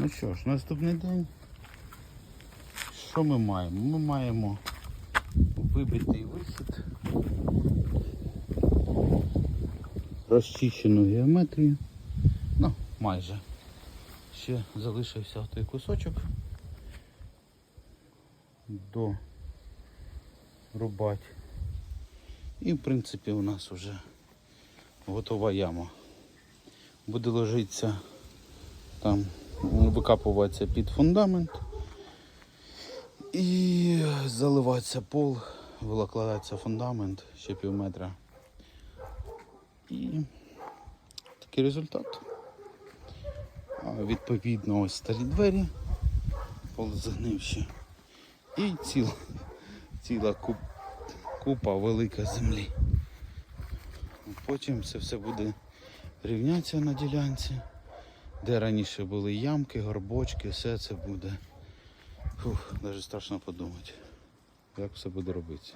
Ну що ж, наступний день. Що ми маємо? Ми маємо вибитий вихід, розчищену геометрію. Ну, майже. Ще залишився той кусочок до рубать. І в принципі у нас вже готова яма. Буде ложитися там, викапуватися під фундамент і заливатися пол, викладається фундамент ще пів метра. І такий результат. Відповідно, ось старі двері, полузагнивші. І ціла, ціла куп, купа велика землі. Потім це все буде рівнятися на ділянці, де раніше були ямки, горбочки, все це буде. Фух, навіть страшно подумати, як все буде робитися.